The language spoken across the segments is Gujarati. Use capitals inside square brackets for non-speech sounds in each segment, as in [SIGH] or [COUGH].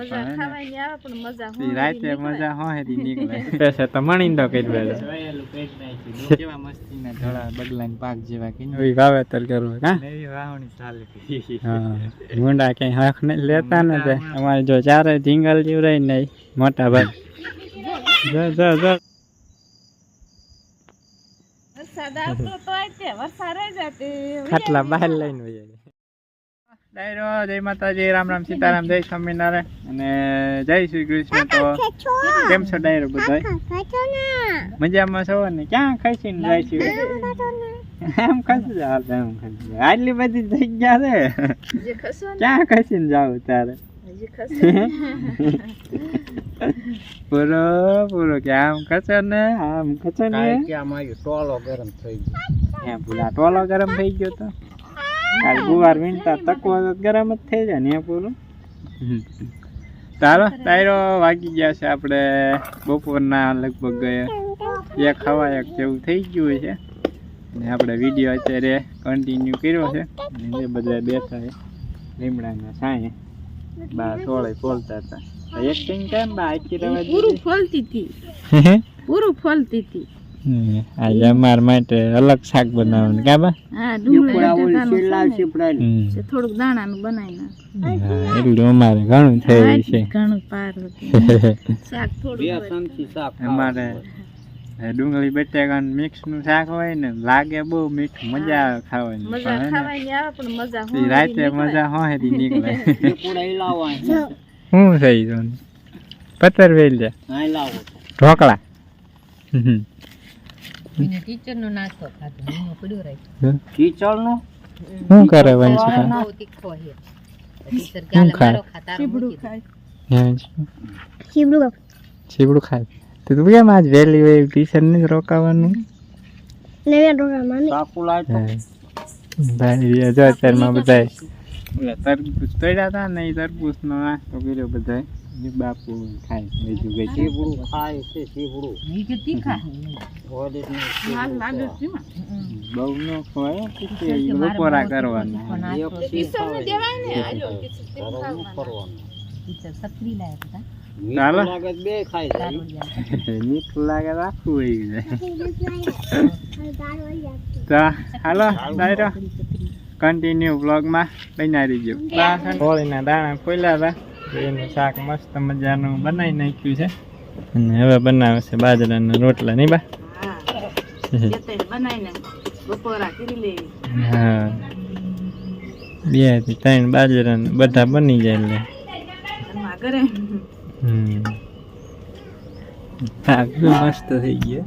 મજા ખાવાની આવે પણ મજા ઈ રાતે મજા હોય રી નીકળે. [LAUGHS] પેસે તો મણીંદો કરી બેલો કેવા મસ્તીના ધોળા બગલાને પાક જેવા કે ઓય વાવેતર કરવું હા? નવી વાવણી ચાલે. [LAUGHS] હા. મુંડા કઈ હાખ ને લેતા ને તે અમારે જો ચારે જિંગલ જીવરાય નહીં મોટા ભાઈ. જો જો જો. વરસાદ આવતો તો છે વરસાદ રહી જતી ખાટલા બહાર લઈને જાય ડાયરો જય માતાજી રામ રામ સીતારામ જય સ્વામિનારાયણ. અને જય શ્રી કૃષ્ણ તો. કેમ છો ડાયરો બધા મજામાં છો ને? ક્યાં ખસીને જાય છે? એમ ખસી જાવ એમ ખસી જાવ આટલી બધી જગ્યા છે? ક્યાં ખસી ને? જાવ તારે? પૂરો પૂરો કે આમ ખસે ને? આમ ખસે ને? ટોલો ગરમ થઈ ગયો. ભૂલા ટોલો ગરમ થઈ ગયો તો? કાલ ગુવાર વીણતા તકો ગરમ જ થઈ જાય ને પૂરું ચાલો તારો વાગી ગયા છે આપણે બપોરના લગભગ એક હવા એક જેવું થઈ ગયું છે. ને આપણે વીડિયો અત્યારે કન્ટિન્યુ કર્યો છે. એ બધા બેઠા છે. લીમડાના સાંયે બા સોળે ફોલતા હતા. એક કઈ કેમ બા આખી રવા પૂરું ફોલતી હતી. [LAUGHS] પૂરું ફોલતી હતી. આજે અમારા માટે અલગ શાક બનાવવાનું. કા બા? હા ડુંગળી ને, શીપડાની થોડુંક દાણાનું બનાવી નાખ. એટલું અમારે ઘણું થયું છે. ઘણું પાર [LAUGHS] શાક થોડું ચમચી શાક અમારે ડુંગળી બટેકાનું મિક્સનું શાક હોય ને લાગે બહુ મીઠું મજા આવે ખાવાની મજા પણ હે ખાવાની આવે પણ મજા રાતે મજા હોય [LAUGHS] નીકળે. શું થઈ ગયું? પતર વેલ જાય ઢોકળા. ટીચર નો નાસ્તો ખાધો એનો પડ્યો રાખ્યો. કીચડ શું કરે વંશિકા બહુ તીખો છે. ખાય? મારો ખાતા ચીબડું ખાય. ચીબડું ખાય. તો તું કેમ આજ વહેલી વહેલી ટ્યુશન ને રોકાવાનું? ચાકુ લાવતો ભાઈ જો અત્યારમાં બધા ઓલા તરબૂચ તોડ્યા હતા ને એ તરબૂચ નો નાસ્તો કર્યો બાપુ ખાય. બીજું કઈ શીપડું ખાય છે ઈ કે તીખા. બહુ નો ખવાય પછી બપોરા કરવાના. ને [LAUGHS] [LAUGHS] હાલો ડાયરો કન્ટિન્યુ બ્લોગમાં બના રહીજો. હોળીના દાણા ખોલ્યા હતા. એનું શાક મસ્ત મજાનું બનાવી નાખ્યું છે. અને હવે બનાવે છે બાજરાના રોટલા નહીં બા? હા બેથી ત્રણ બાજરાના બધા બની જાય એટલે હમ. શાક મસ્ત થઈ ગયો.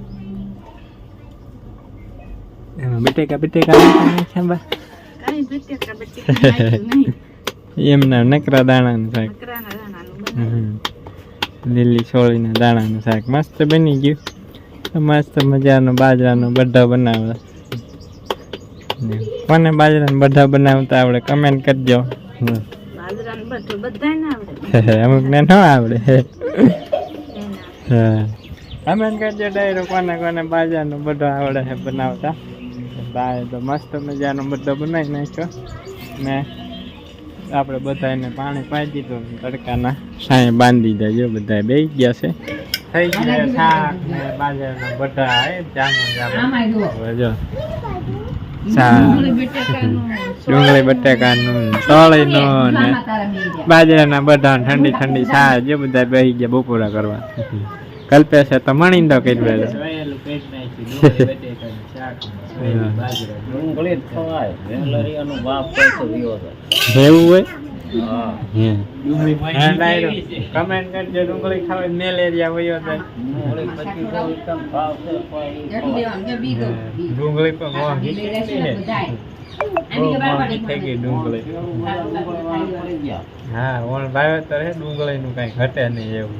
એમાં બટેકા બટેકા નાખ્યા છે બા? કાંઈ બટેકા બટેકા નહીં. એમના નકરા દાણાનું શાક. લીલી છોળીના દાણાનું શાક. મસ્ત બની ગયું. મસ્ત મજાનો બાજરાનો બધા બનાવે કોને બાજરાનો બધા બનાવતા આવડે કમેન્ટ કરજો. અમુક અમુકને ન આવડે. કમેન્ટ કરજો ડાયરો કોને કોને બાજરાનો બધો આવડે છે બનાવતા. બાય તો મસ્ત મજાનો બધો બનાવી નાખ્યો. ને આપણે બધાને પાણી પાઈ દીધું ને તડકાના સાંય બાંધી દેજો બધા બે ગયા છે. થઈ ગયા શાક ને બાજરાના બધા એ જામુન જામુન જો જો. ડુંગળી બટાકાનું તળીનું ને બાજરાના બધા ઠંડી ઠંડી શાક જે બધા બેસી ગયા બપોરા કરવા. કલ્પે છે તો મણીંદો કરી બેલો ડુંગળી ખવાય વેલરિયાનો બાપ તો. વિયો ડુંગળી ખાવા મેલેરિયા વયો જાય ડુંગળી ડુંગળી ગઈ ગઈ ડુંગળી હા ઓણ વાવેતર છે ડુંગળીનું કાંઈ ઘટે નહીં એવું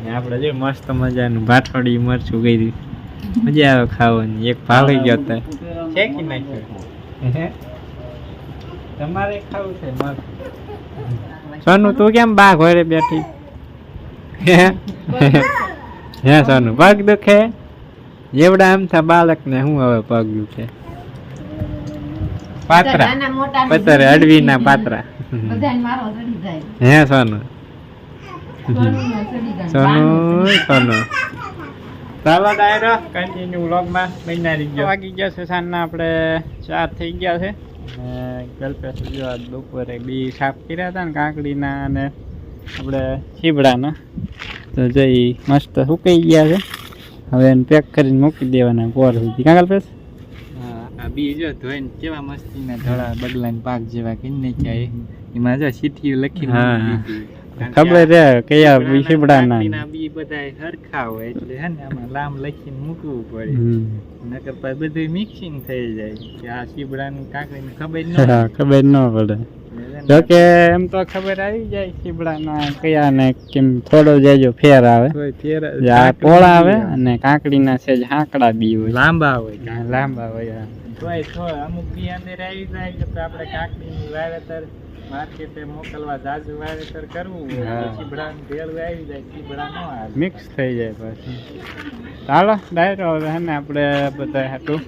ને આપણે જે મસ્ત મજાનું ભાઠોડી મરચું કરી મજા આવે ખાવાની એક ભાવી ગયો તો શેકી નાખ્યો તમારે ખાવું છે સોનું તું કેમ બા ઘરે બેઠી હે સોનુ સોનું પગ દુખે જેવડા આમ થા બાળક ને શું હવે પગ દુખે પાત્રા નાના અડવી ના અડવીના પાત્રા હે સોનું સોનું સોનું ચાલો ડાયરો. કન્ટિન્યુ વ્લોગમાં બન્યા ગયો. વાગી ગયા છે સાંજના આપણે ચાર થઈ ગયા છે. અને કલ્પેશ જો આજ બપોરે બી સાફ કર્યા હતા ને કાંકડીના અને આપણે છીબડાના તો જઈ મસ્ત સુકાઈ ગયા છે. હવે એને પેક કરીને મૂકી દેવાના પોર સુધી. કાં કલ્પેશ આ બી જો ધોઈને કેવા મસ્તીના ધોળા બગલાના પાક જેવા કરી નાખ્યા એમાં જો સીટી દીધી. ખબર છે કયા બી ના. બી બધા હરખા હોય એટલે હે ને આમાં લામ લખીને મૂકવું પડે. નકર પછી બધું મિક્સિંગ થઈ જાય. કે આ સીબડાનું કાકડીને ખબર ન ખબર ન પડે. જો કે એમ તો ખબર આવી જાય સીબડાના કયા ને કેમ થોડો જાજો ફેર આવે. આ પોળા આવે અને કાકડીના છે હાંકડા બી હોય. લાંબા હોય લાંબા હોય તોય થોડા અમુક બી અંદર આવી જાય તો તો આપણે કાકડીનું વાવેતર માર્કેટે મોકલવા જાજુ વાવેતર કરવું ભેળું આવી જાય સીબડા ન આવે. મિક્સ થઈ જાય પછી. ચાલો ડાયરો હવે હે ને આપણે બધા હાટું.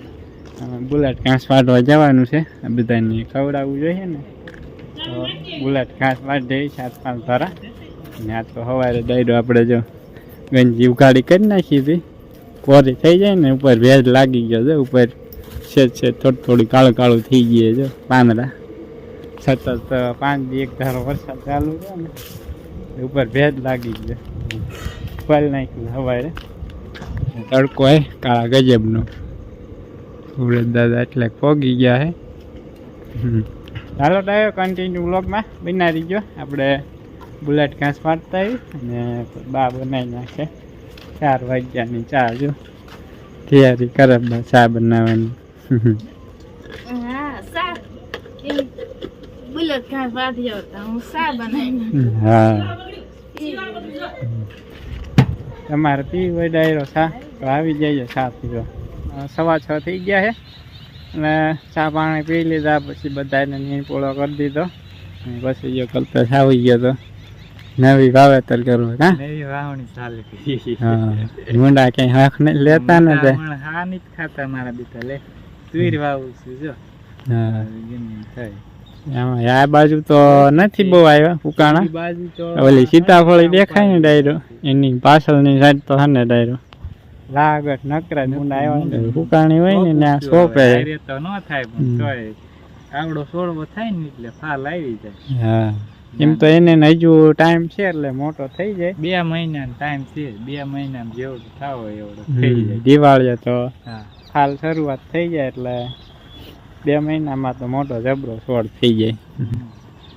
બુલેટ ઘાસ વાટવા જવાનું છે. આ બધાને ખવડાવવું જોઈએ ને. બુલેટ ઘાસ વાટ જઈ સાત પાંચ ધારા. ને આ તો સવારે ડાયરો આપણે જો ગંજી ઉગાડી કરી નાખી હતી. કોરી થઈ જાય ને ઉપર ભેજ લાગી ગયો છે ઉપર છે છે થોડી થોડી કાળું કાળું થઈ ગયું છે પાંદડા. સતત પાંચ દી એક ધારો વરસાદ ચાલુ છે ને ઉપર ભેજ લાગી ગયો. ફળ નાખ્યું સવારે તડકો હે, કાળા ગજબનો. સુરત દાદા એટલે પોગી ગયા હે. ચાલો ડાયો કન્ટિન્યુ વ્લોગમાં. બનાવી ગયો. આપણે બુલેટ ઘાસ પાડતા આવી અને બા બનાવી નાખે. ચાર વાગ્યાની ચા જો. તૈયારી કરે ચા બનાવવાની હા સા એ બુલેટ ઘાસ વાધી આવતા હું. સા બનાવી હા તમારે પી હોય ડાયરો તો આવી જાય ચા પીવો. સવા છ થઈ ગયા છે. અને ચા પાણી પી લીધા પછી બધાને નીણ પોળો કરી દીધો. અને પછી જો આવી ગયો તો નવી વાવેતર કરવું હા? નવી વાવણી ચાલે હા. મુંડા કઈ હાખ ને લેતા ને તે હા જ ખાતા મારા બીતા લે. તુર વાવું છું જો. હા. થાય. આ બાજુ તો નથી બહુ આવ્યા ઉકાણા ઓલી સીતાફળી દેખાય ને ડાયરો. એની પાછળની સાઈડ તો હને ડાયરો. લાગત નકરા મુંડા આવ્યા ઉકાણી હોય ને ત્યાં સોંપે. તો ન થાય પણ તોય આવડો સોળવો થાય ને એટલે ફાલ આવી જાય. હા. એમ તો એને હજુ ટાઈમ છે એટલે મોટો થઈ જાય. બે મહિનાનો ટાઈમ છે બે મહિનામાં જેવડો થાવ એવડો થઈ જાય. દિવાળીએ તો હા. હાલ શરૂઆત થઈ જાય એટલે બે મહિનામાં તો મોટો જબરો છોડ થઈ જાય.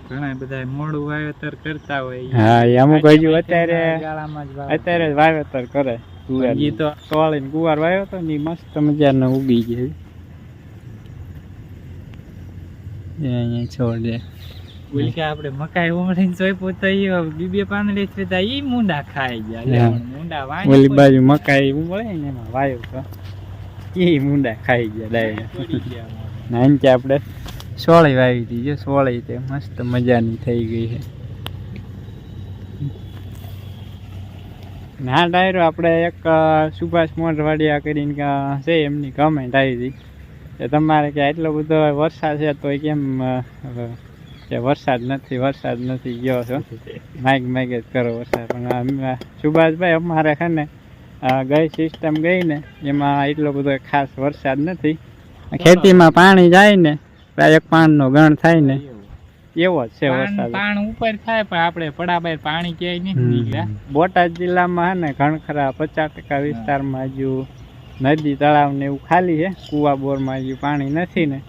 ઘણા બધા મોડું વાવેતર કરતા હોય. હા એ અમુક હજુ અત્યારે. અત્યારે જ વાવેતર કરે ઈ તો તોળીને ગુવાર વાવ્યો તો ને મસ્ત મજાનો ઉગી જાય અહીંયા છોડ. છે કે આપણે મકાઈ ઉમરીને જોઈ તો ઈ બે બે છે તો ઈ મુંડા ખાઈ ગયા. મુંડા ઓલી બાજુ મકાઈ ઉમળે ને એમાં વાયો તો એ મુંડા ખાઈ ગયા ડાયરેક્ટ. ગયા કે આપણે સોળી વાવી હતી જો સોળી તે મસ્ત મજાની થઈ ગઈ છે. ના ડાયરો આપણે એક સુભાષ મોઢવાડિયા કરીને છે એમની કમેન્ટ આવી હતી. કે તમારે કે એટલો બધો વરસાદ છે તો કેમ કે વરસાદ નથી વરસાદ નથી ગયો છો? માઇક માઇક જ કરો વરસાદ. પણ સુભાષભાઈ અમારે છે ને ગઈ સિસ્ટમ ગઈ ને, એમાં એટલો બધો ખાસ વરસાદ નથી. ખેતીમાં પાણી જાય ને એક પાણનો ગણ થાય ને. એવો. જ છે વરસાદ. પાણ ઉપર થાય પણ આપણે પડાબાર પાણી ક્યાંય નથી નીકળ્યા બોટાદ જિલ્લામાં હે ને ઘણખરા પચાસ ટકા વિસ્તારમાં હજુ નદી તળાવ ને એવું ખાલી છે કુવા બોરમાં હજુ પાણી નથી ને.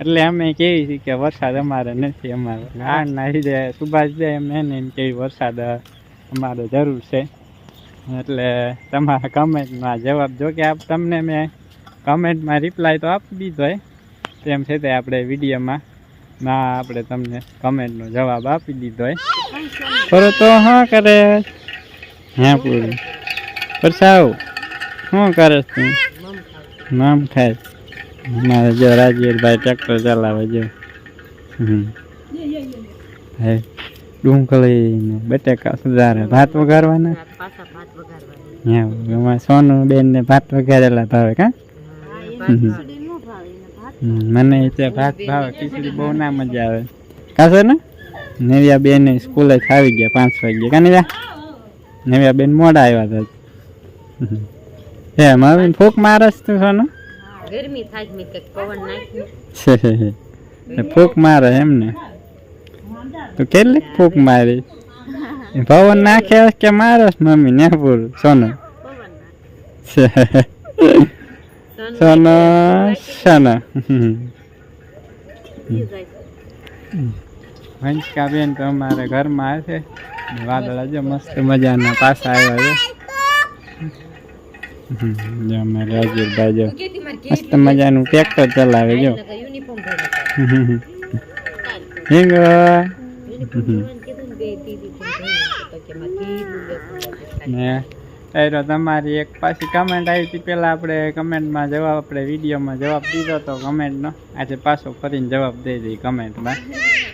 એટલે અમે કેવી છીએ કે વરસાદ અમારે નથી અમારે. ના લીધે સુભાષભાઈ એમ એને એમ કેવી વરસાદ અમારે જરૂર છે. એટલે તમારા કમેન્ટમાં જવાબ જો કે આપ તમને મેં કમેન્ટમાં રિપ્લાય તો આપી દીધો હોય. તેમ છતાં આપણે વિડીયોમાં ના આપણે તમને કમેન્ટનો જવાબ આપી દીધો હોય. કરો તો હા કરે. હા પૂરું પરસાવ શું કરે તું? નામ ખાય. મારે જો રાજવીરભાઈ ટ્રેક્ટર ચલાવે જો. હે ડુંગળીને બટેકા સુધારે. ભાત વઘારવાના? એમાં સોનું બેન ને ભાત વઘારેલા ભાવે કા? મને તે ભાત ભાવે ખીચડી બહુ ના મજા આવે. કાશે ને? નેવ્યા બેન સ્કૂલે આવી ગયા પાંચ વાગ્યે. કાનિયા નેવ્યા? બેન મોડા આવ્યા હતા. હે મારી ફૂક મારસ તું ગરમી થાય છે મેં પવન નાખ્યું. ફૂક મારે એમ ને. તો કેટલી ફૂક મારી? પવન નાખે કે મારસ મમ્મી ને પૂરું? સોનું. સોનો સોનો વંશકા વંશકાબેન તો અમારે ઘરમાં છે વાદળા જો મસ્ત મજાના પાછા આવ્યા છે. જો અમારે અજીરભાઈ જો મસ્ત મજાનું ટ્રેક્ટર ચલાવે જો. હિંગો હિંગ ને તારો તમારી એક પાછી કમેન્ટ આવી હતી. પહેલાં આપણે કમેન્ટમાં જવાબ આપણે વિડીયોમાં જવાબ દીધો તો કમેન્ટનો આજે પાછો ફરીને જવાબ દઈ દઈ કમેન્ટમાં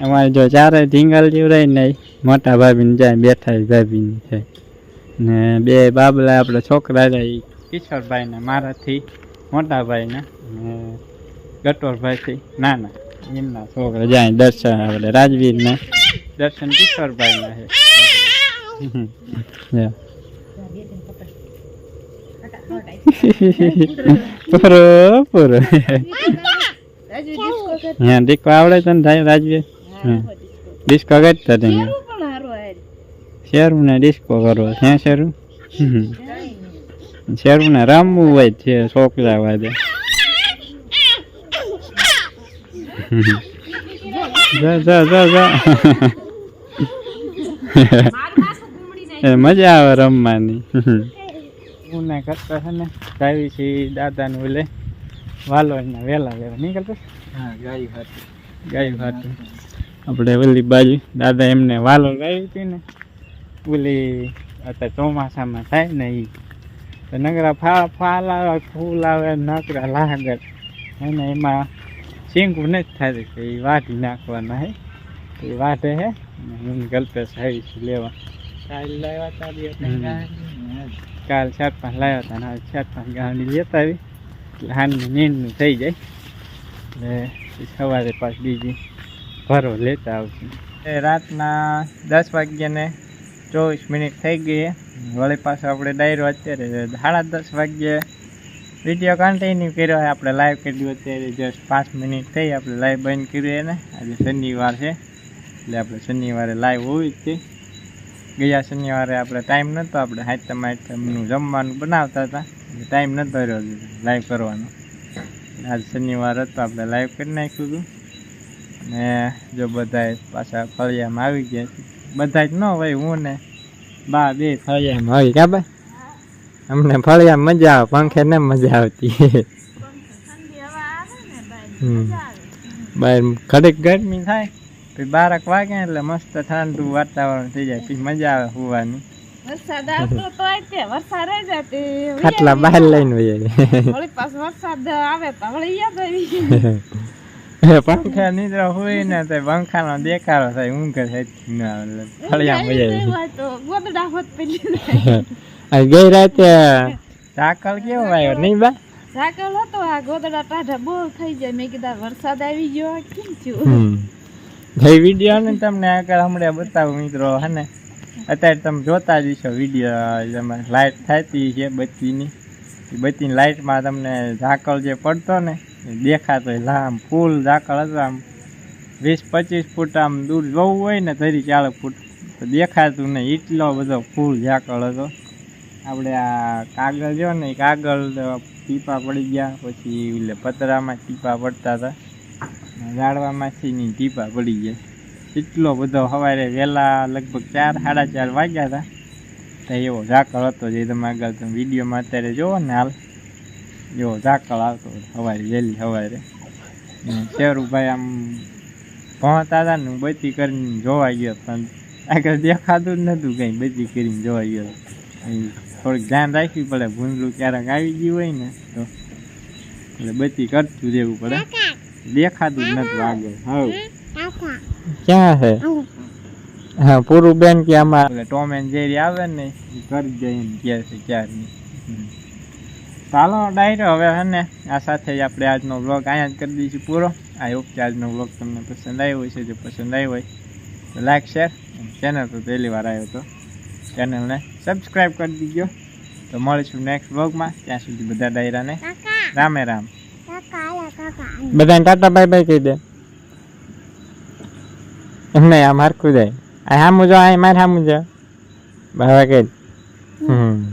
અમારે જો ચારે ઢીંગલ જીવડાય નહીં મોટા ભાભીને જાય બેઠા ભાભીની છે. ને બે બાબલા આપણે છોકરા જાય કિશોરભાઈને મારાથી મોટા ભાઈને ને ગટોરભાઈથી નાના એમના છોકરા જાય દર્શન આપણે રાજવીરને. દર્શન કિશોરભાઈના છે. [LAUGHS] Yeah. પૂરો પૂરો. હા ડિસ્કો આવડે તને થાય રાજવી? ડિસ્કો કરતા તને શેરું ને. ડિસ્કો કરવો. છે શેરું શેરું ને રમવું હોય છે છોકરા વાદે જા જા જા જા. એ મજા આવે રમવાની. હું ને કરતા છે ને ગાવી છે દાદાને ઓલે. વાલો એના વહેલા લેવા નીકળતો હા ગાય હતી ગાયું ખાતું આપણે ઓલી બાજુ દાદા એમને વાલો ગાવી હતી ને ઓલી અત્યારે ચોમાસામાં થાય ને એ તો નકરા ફા ફાલ આવે ફૂલ આવે નકરા લાગત અને એમાં શીંગું નથી થાય કે એ વાઢી નાખવાના હે. એ વાઢે હે હું ગલ્પેશ આવી છું લેવા. લાવ્યા તારી હમ. કાલ ચાર પાંચ લાવ્યા હતા ને સાત પાંચ ગાડી લેતા આવી. એટલે હાનની નીંદનું થઈ જાય. એટલે સવારે પાછ બીજી ભરો લેતા આવશું. રાતના દસ વાગ્યાને ચોવીસ મિનિટ થઈ ગઈ છે. વળી પાછો આપણે ડાયરો અત્યારે સાડા દસ વાગ્યે વીડિયો કન્ટિન્યુ કર્યો હોય આપણે લાઈવ કર્યું અત્યારે જસ્ટ પાંચ મિનિટ થઈ. આપણે લાઈવ બંધ કર્યું એને આજે શનિવાર છે. એટલે આપણે શનિવારે લાઈવ હોવી જ હતી ગયા શનિવારે આપણે ટાઈમ નહોતો આપણે હાથમ હાથમનું જમવાનું બનાવતા હતા. ટાઈમ નહોતો રહ્યો લાઈવ કરવાનો. આજ શનિવાર હતો આપણે લાઈવ કરી નાખ્યું હતું. ને જો બધાય પાછા ફળિયામાં આવી ગયા છે. બધા જ ન હોય હું ને બા બે ફળિયામાં આવી ગયા ભાઈ અમને ફળિયામાં મજા આવે પંખે ને મજા આવતી. બહાર ઘડીક ગરમી થાય. પછી બારક વાગે એટલે મસ્ત ઠંડુ વાતાવરણ થઈ જાય પછી મજા આવે હોવાની. વરસાદ આવતો તો તે વરસાદ રહી જતી ખાટલા બહાર લઈને વહી [LAUGHS] વળી પાછો વરસાદ આવે તો વળી યાદ આવી. [LAUGHS] પંખા નિદ્રા હોય ને તો પંખાનો દેખાડો થાય ઊંઘ થાય ના એટલે ફળિયામાં મજા તો ગોદડા હોત પેલી [LAUGHS] આ ગઈ રાતે ચાકલ કેવો આવ્યો નહીં બા? ઝાકળ હતો આ ગોદડા ટાઢા બહુ થઈ જાય મેં કીધા વરસાદ આવી ગયો કેમ થયું? ભાઈ વીડિયો ને તમને આગળ હમણાં બતાવું મિત્રો, હે ને? અત્યારે તમે જોતા જ છો વીડિયો એમાં લાઇટ થતી છે બત્તીની. એ લાઇટમાં તમને ઝાકળ જે પડતો ને દેખાતો હોય લામ, ફૂલ ઝાકળ હતો આમ. વીસ, પચીસ ફૂટ આમ દૂર જવું હોય ને તરી ચાર ફૂટ, તો દેખાતું નહીં. એટલો બધો ફૂલ ઝાકળ હતો. આપણે આ કાગળ જો ને કાગળ ટીપા પડી ગયા, પછી પતરામાં ટીપા પડતા હતા. ઝાડવામાંથી ની ટીપા પડી ગયા એટલો બધો સવારે વહેલા લગભગ ચાર, સાડા ચાર વાગ્યા હતા. તો એવો ઝાકળ હતો જે તમે આગળ તમે વિડીયોમાં અત્યારે જોવો ને હાલ. એવો ઝાકળ આવતો સવારે વહેલી સવારે. શેરુભાઈ આમ ભણતા હતા ને બધી કરીને જોવા ગયો પણ આગળ દેખાતું જ નહોતું કંઈ બધી કરીને જોવા ગયો થોડુંક ધ્યાન રાખવી પડે ભૂંડલું ક્યારેક આવી ગયું હોય ને તો. એટલે બધી કરતું રહેવું પડે. દેખાતું જ નથી લાગે હવ. ક્યાં છે હા પૂરું બેન કે આમાં? એટલે ટોમ એન્ડ જેરી આવે ને કરી દે એમ કહે છે ક્યારની ચાલો ડાયરો હવે હે ને આ સાથે જ આપણે આજનો વ્લોગ અહીંયા જ કરી દઈશું પૂરો. આ હોપ કે આજનો વ્લોગ તમને પસંદ આવ્યો હશે. જો પસંદ આવ્યો હોય તો લાઈક શેર ચેનલ તો પહેલી વાર આવ્યો તો ચેનલને સબસ્ક્રાઈબ કરી દીજો. તો મળીશું નેક્સ્ટ વ્લોગમાં ત્યાં સુધી બધા ડાયરાને રામે રામ. બધાને ટાટા બાય બાય કહી દે. એમ નહીં આમ હરખું જાય. આ જો, આ મારે સામું જો. બાબા કહી હમ.